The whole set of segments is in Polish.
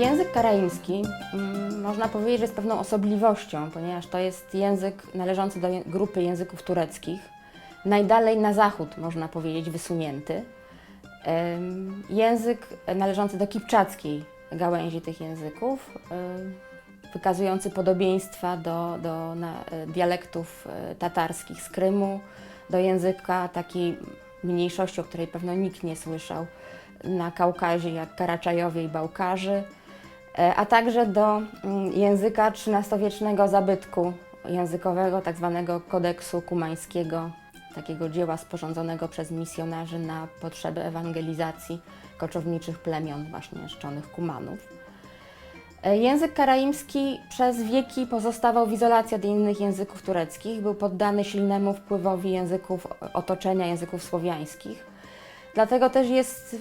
Język karaimski mm, można powiedzieć, że jest pewną osobliwością, ponieważ to jest język należący do grupy języków tureckich, najdalej na zachód, można powiedzieć, wysunięty. Język należący do kipczackiej gałęzi tych języków, wykazujący podobieństwa do, do e, dialektów e, tatarskich z Krymu, do języka takiej mniejszości, o której pewno nikt nie słyszał na Kaukazie, jak Karaczajowie i Bałkarzy, a także do mm, języka XIII-wiecznego zabytku językowego, tak zwanego kodeksu kumańskiego, takiego dzieła sporządzonego przez misjonarzy na potrzeby ewangelizacji koczowniczych plemion, właśnie szczonych kumanów. E, Język karaimski przez wieki pozostawał w izolacji od innych języków tureckich, był poddany silnemu wpływowi języków otoczenia, języków słowiańskich. Dlatego też jest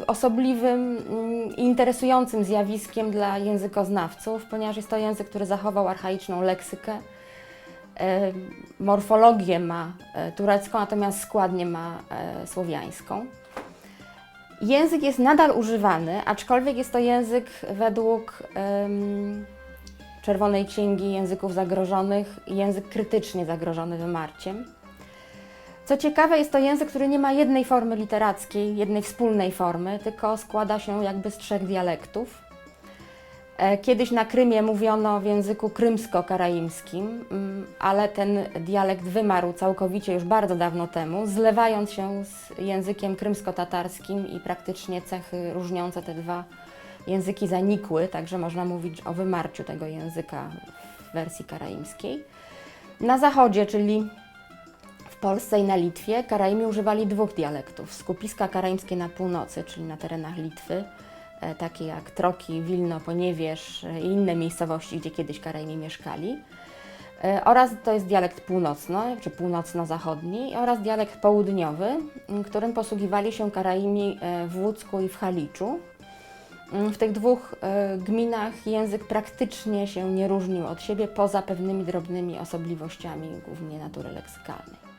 y, osobliwym mm, i interesującym zjawiskiem dla językoznawców, ponieważ jest to język, który zachował archaiczną leksykę. E, Morfologię ma e, turecką, natomiast składnię ma słowiańską. Język jest nadal używany, aczkolwiek jest to język według em, Czerwonej Księgi Języków Zagrożonych język krytycznie zagrożony wymarciem. Co ciekawe, jest to język, który nie ma jednej formy literackiej, jednej wspólnej formy, tylko składa się jakby z trzech dialektów. E, Kiedyś na Krymie mówiono w języku krymsko-karaimskim, mm, ale ten dialekt wymarł całkowicie już bardzo dawno temu, zlewając się z językiem krymsko-tatarskim i praktycznie cechy różniące te dwa języki zanikły, także można mówić o wymarciu tego języka w wersji karaimskiej. Na zachodzie, czyli w Polsce i na Litwie Karaimi używali dwóch dialektów. Skupiska karaimskie na północy, czyli na terenach Litwy, e, takie jak Troki, Wilno, Poniewierz e, i inne miejscowości, gdzie kiedyś Karaimi mieszkali. E, Oraz to jest dialekt północno, czy północno-zachodni, oraz dialekt południowy, którym posługiwali się Karaimi w Łódzku i w Haliczu. W tych dwóch gminach język praktycznie się nie różnił od siebie, poza pewnymi drobnymi osobliwościami, głównie natury leksykalnej.